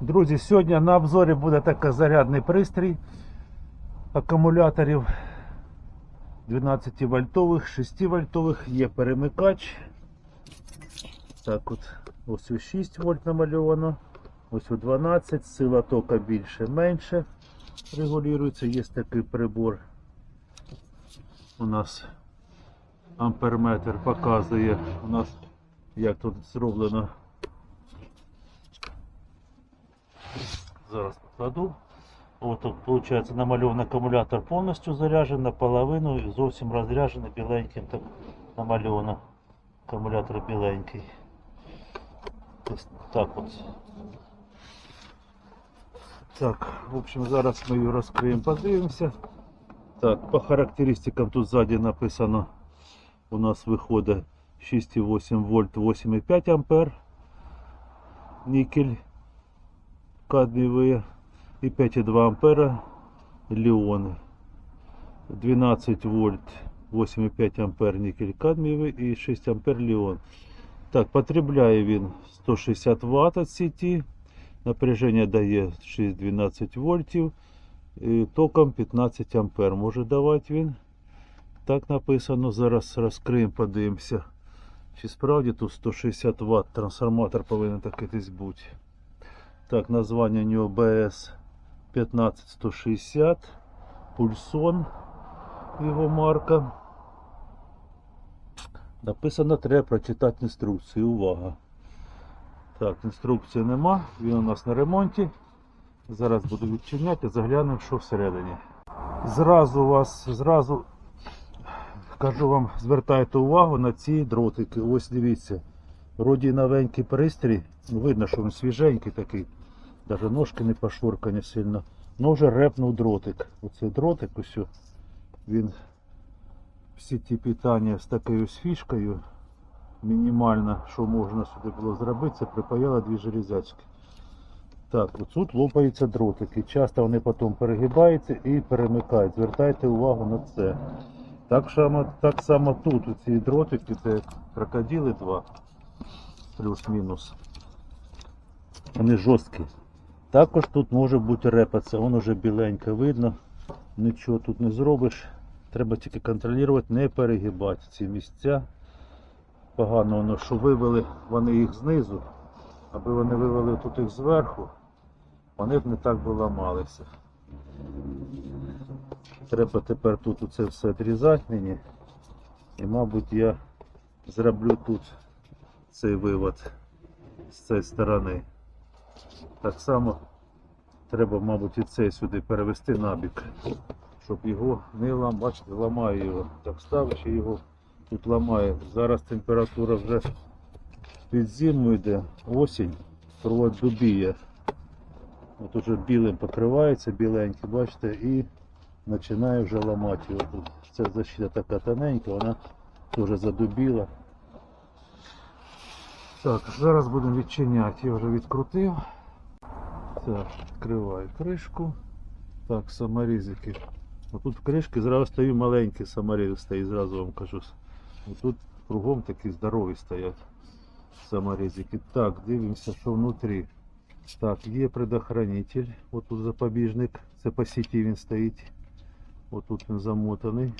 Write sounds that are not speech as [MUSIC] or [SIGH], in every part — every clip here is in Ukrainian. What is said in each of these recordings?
Друзі, сьогодні на обзорі буде такий зарядний пристрій акумуляторів 12 вольтових, 6 вольтових, є перемикач. Так от, ось у 6 вольт намальовано, ось у 12, сила тока більше, менше регулюється. Є такий прибор. У нас амперметр показує у нас як тут зроблено. Зараз покладу. От тут виходить намальований акумулятор повністю заряджений, наполовину і зовсім розряджений біленьким так намальовано. Акумулятор біленький. Ось так от. Так, в общем, зараз ми її розкриємо, подивимося. Так, по характеристикам тут ззаді написано у нас виходить 6,8 вольт 8,5 ампер. Нікель кадмієві і 5,2 ампера ліони. 12 вольт 8,5 ампер нікель кадмієвий і 6 ампер ліон. Так, потребляє він 160 Вт від сеті. Напряження дає 6-12 вольтів. І током 15 ампер може давати він. Так написано. Зараз розкриємо, подивимося. Чи справді тут 160 Вт трансформатор повинен такий десь бути. Так, названня у нього BS 15160. Пульсон його марка. Написано, треба прочитати інструкцію. Увага. Так, інструкції нема, він у нас на ремонті. Зараз буду відчиняти, заглянемо, що всередині. Зразу вас, зразу кажу вам, звертайте увагу на ці дротики. Ось дивіться. Вроді новенький пристрій. Видно, що він свіженький такий. Навіть ножки не пошуркані сильно. Ну вже репнув дротик. Оцей дротик ось. Він в сіті питання з такою ось фішкою. Мінімально, що можна сюди було зробити, це припаяла дві железячки. Так, тут лопаються дротики. Часто вони потім перегибаються і перемикають. Звертайте увагу на це. Так само, так само тут ці дротики, це крокодили два, плюс-мінус. Вони жорсткі. Також тут може бути репаться, воно вже біленьке видно. Нічого тут не зробиш. Треба тільки контролювати, не перегибати ці місця. Погано воно, що вивели вони їх знизу, аби вони вивели тут їх зверху, вони б не так би ламалися. Треба тепер тут оце все відрізати мені. І мабуть я зроблю тут цей вивод з цієї сторони. Так само треба, мабуть, і цей сюди перевести набік, щоб його не ламати. Бачите, ламаю його. Так ставиш його тут ламає. Зараз температура вже під зиму йде, осінь, провод дубіє. От уже білим покривається, біленький, бачите, і починає вже ламати його тут. Ця защита така тоненька, вона дуже задубіла. Так, зараз будемо відчиняти. Я вже відкрутив. Так, відкриваю кришку. Так, саморізики. Отут в кришки зразу стою маленький саморіз стоїть, зразу вам кажу. Тут кругом такі здорові стоять саморізики. Так, дивимося, що внутрі. Так, є предохранитель. От тут запобіжник. Це по сіті він стоїть. От тут він замотаний.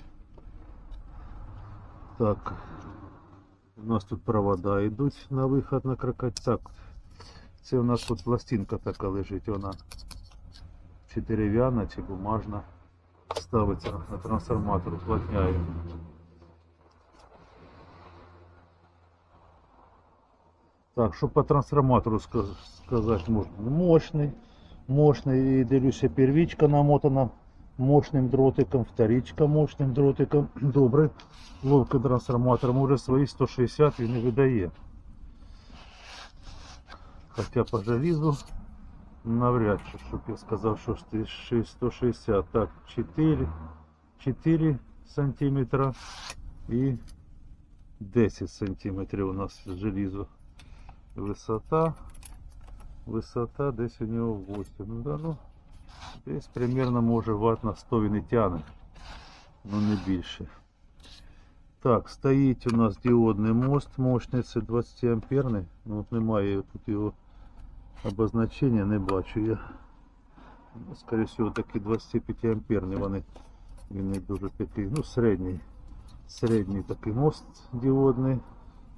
Так. У нас тут провода йдуть на виход на крокодил. Так. Це у нас тут пластинка така лежить, вона чи дерев'яна, чи бумажна. Ставиться на трансформатор, уплотняє. Так, що по трансформатору сказ- сказати можна? Мощний, мощний, і дивлюся, первічка намотана мощним дротиком, вторичка мощним дротиком. [CLEARS THROAT] Добре, ловкий трансформатор, може свої 160 він не видає. Хоча по желізу навряд чи, щоб я сказав, що ж 160. Так, 4, 4 сантиметра і 10 сантиметрів у нас желізо. Висота. Висота десь у нього 8. Ну, да, ну, Десь примерно може ватт на 100 він і тягне. Ну не більше. Так, стоїть у нас діодний мост мощний, це 20 амперний. Ну, от немає тут його Обозначення не бачу я. Ну, Скоріше всього такі 25 амперні вони. Він не дуже такий, ну середній. Середній такий мост діодний.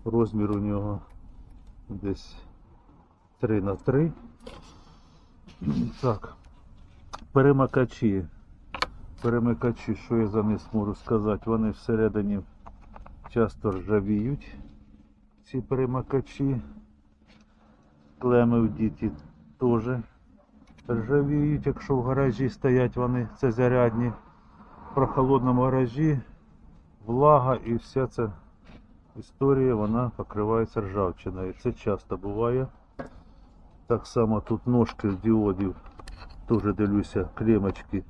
Розмір у нього десь 3 на 3. Так. Перемикачі. Перемикачі, що я за них можу сказати, вони всередині часто ржавіють. Ці перемикачі. Клеми в діті теж ржавіють, якщо в гаражі стоять вони, це зарядні. В прохолодному гаражі влага і вся ця історія вона покривається ржавчиною. Це часто буває. Так само тут ножки з діодів, теж дивлюся, клемочки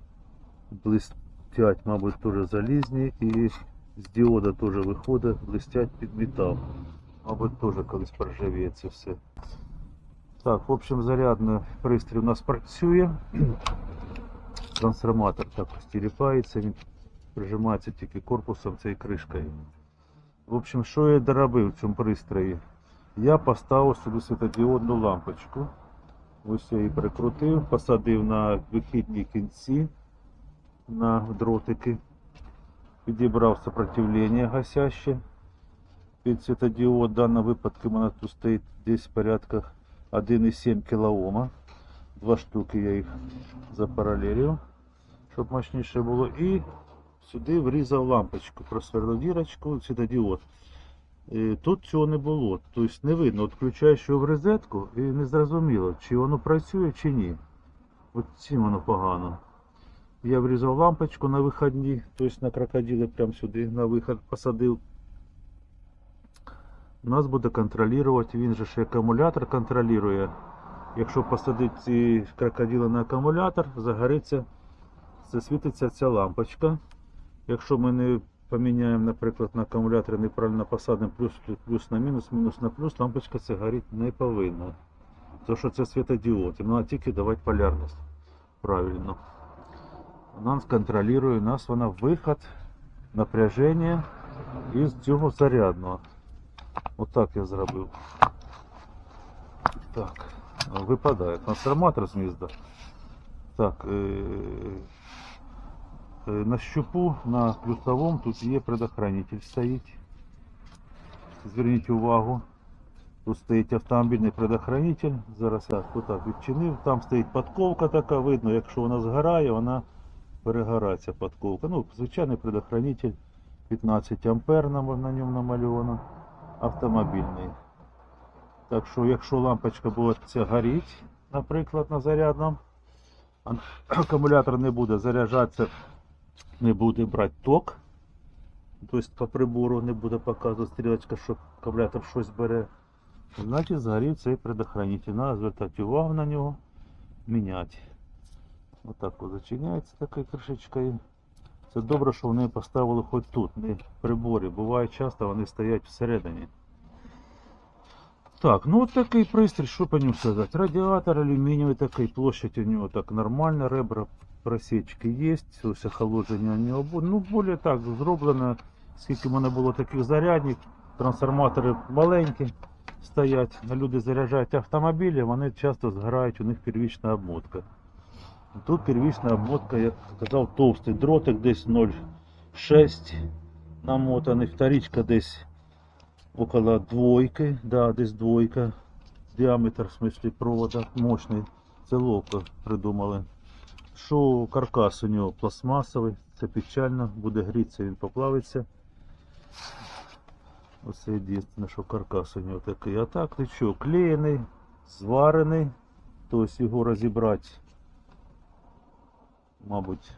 блистять, мабуть, теж залізні і з діода теж виходить, блистять під метал. Мабуть, теж колись проржавіє це все. Так, в общем, зарядний пристрій у нас працює. Трансформатор також тіліпається, він прижимається тільки корпусом цією кришкою. В общем, що я доробив в цьому пристрої? Я поставив сюди світодіодну лампочку. Ось я її прикрутив, посадив на вихідні кінці на дротики. Підібрав сопротивлення гасяще під світодіод. В даному випадку у тут стоїть десь порядка 1,7 кОм. Два штуки я їх запаралелив, щоб мощніше було. І сюди врізав лампочку, просверлив дірочку, світодіод. Тут цього не було. Тобто не видно, от включаєш його в розетку і не зрозуміло, чи воно працює, чи ні. От цим воно погано. Я врізав лампочку на виходні, тобто на крокодили прямо сюди на виход посадив. Нас буде контролювати, він же ще акумулятор контролює. Якщо посадити ці крокодили на акумулятор, загориться, засвітиться ця лампочка. Якщо ми не поміняємо, наприклад, на акумуляторі неправильно посадимо плюс, плюс на мінус, мінус на плюс, лампочка ця горіти не повинна. Тому що це світодіод, і вона тільки давати полярність. Правильно. Вона контролює нас, вона виход напряження із цього зарядного. Отак я зробив. Так, випадає трансформатор з гнізда. Так, е, на щупу, на плюсовому тут є предохранитель стоїть. Зверніть увагу. Тут стоїть автомобільний предохранитель. Зараз я отак відчинив. Там стоїть подковка така, видно, якщо вона згорає, вона перегорається подковка. Ну, звичайний предохранитель 15 ампер на ньому намальовано. Автомобільний. Так що, якщо лампочка буде ця горіть, наприклад, на зарядному, [CLEARS THROAT] акумулятор не буде заряджатися, не буде брати ток. Тобто по прибору не буде показувати стрілочка, що акумулятор щось бере. Значить згорів цей предохранитель. Треба звертати увагу на нього, міняти. Отак от зачиняється такою кришечкою. Це добре, що вони поставили хоч тут, не в приборі. Буває часто вони стоять всередині. Так, ну от такий пристрій, що по ньому сказати? Радіатор алюмінієвий такий, площадь у нього так нормальна, ребра просічки є, ось охолодження у нього. Ну, більше так зроблено, скільки в мене було таких зарядних, трансформатори маленькі стоять, люди заряджають автомобілі, вони часто згорають, у них первічна обмотка. Тут первічна обмотка, як сказав, товстий дротик десь 0,6 намотаний, вторичка десь около двойки, да, десь двойка. Діаметр, в смысле, провода мощний. Це ловко придумали. Що каркас у нього пластмасовий, це печально, буде грітися, він поплавиться. Оце єдине, що каркас у нього такий. А так нічого, клеєний, зварений. Тобто його розібрати, мабуть,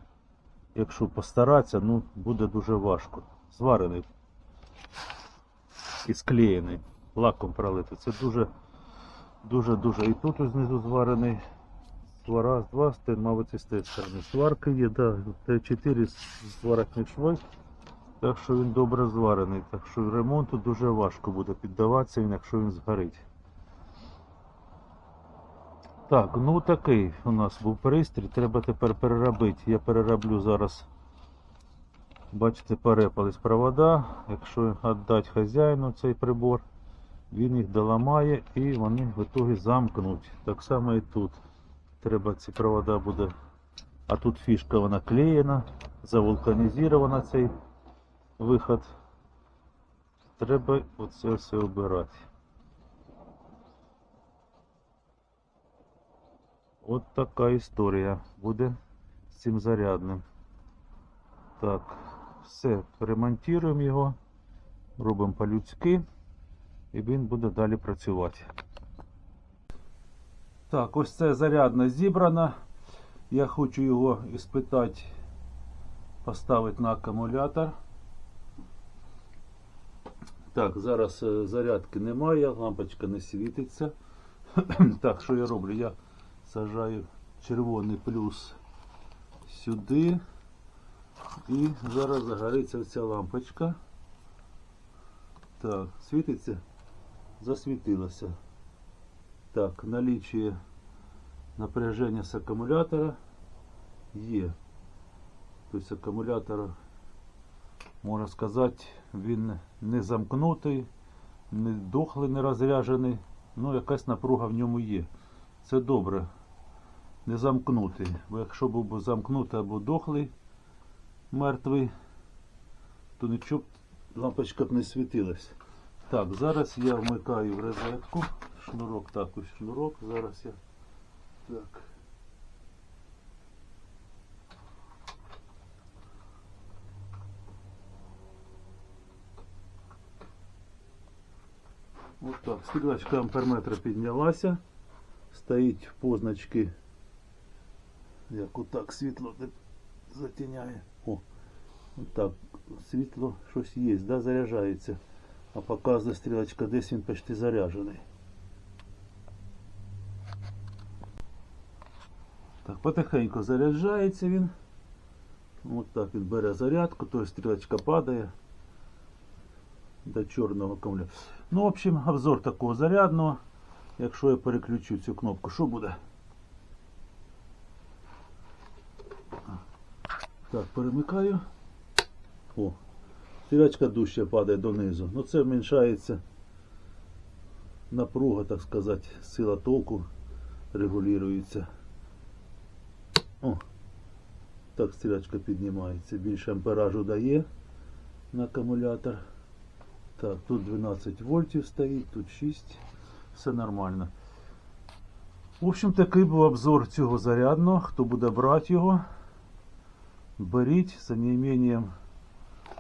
якщо постаратися, ну буде дуже важко. Зварений і склеєний, лаком пролити. Це дуже, дуже, дуже. І тут знизу зварений. Раз, два, з мабуть, і тієї сторони. Сварка є, да, Т4 сварочних швей. Так що він добре зварений. Так що ремонту дуже важко буде піддаватися, якщо він згорить. Так, ну такий у нас був пристрій. Треба тепер переробити. Я перероблю зараз. Бачите, перепались провода. Якщо віддати хазяїну цей прибор, він їх доламає і вони в ітогі замкнуть. Так само і тут. Треба ці провода буде. А тут фішка вона клеєна, завулканізована цей виход. Треба оце все обирати. От така історія буде з цим зарядним. Так, все, ремонтуємо його, робимо по-людськи і він буде далі працювати. Так, ось це зарядна зібрана. Я хочу його іспитати, поставити на акумулятор. Так, зараз е, зарядки немає, лампочка не світиться. [CLEARS THROAT] так, що я роблю? Я сажаю червоний плюс сюди. І зараз загориться ця лампочка. Так, світиться? Засвітилося. Так, наличие напряження з акумулятора є. Тобто акумулятор, можна сказати, він не замкнутий, не дохлий, не розряджений, ну якась напруга в ньому є. Це добре. Не замкнутий. Бо якщо був замкнутий або дохлий, мертвий, то нічого б лампочка б не світилась. Так, зараз я вмикаю в розетку. Шнурок також шнурок. Зараз я. Так. Ось так, стрілочка амперметра піднялася. Стоїть позначки. Як отак світло затіняє. О, отак світло щось є, да, заряджається. А показує стрілочка, десь він почти заряджений. Потихеньку заряджається він. От так він бере зарядку, то стрілочка падає до чорного акумулятора. Ну, в общем, обзор такого зарядного. Якщо я переключу цю кнопку, що буде? Так, перемикаю. О, стрілочка дужче падає донизу. Ну це зменшається напруга, так сказати, сила току регулюється. О, так стрілочка піднімається. Більше амперажу дає на акумулятор. Так, тут 12 вольтів стоїть, тут 6. Все нормально. В общем, такий був обзор цього зарядного. Хто буде брати його, беріть за неімінням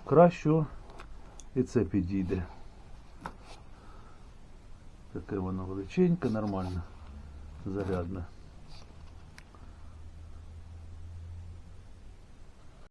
кращого і це підійде. Таке воно величеньке, нормально, зарядне.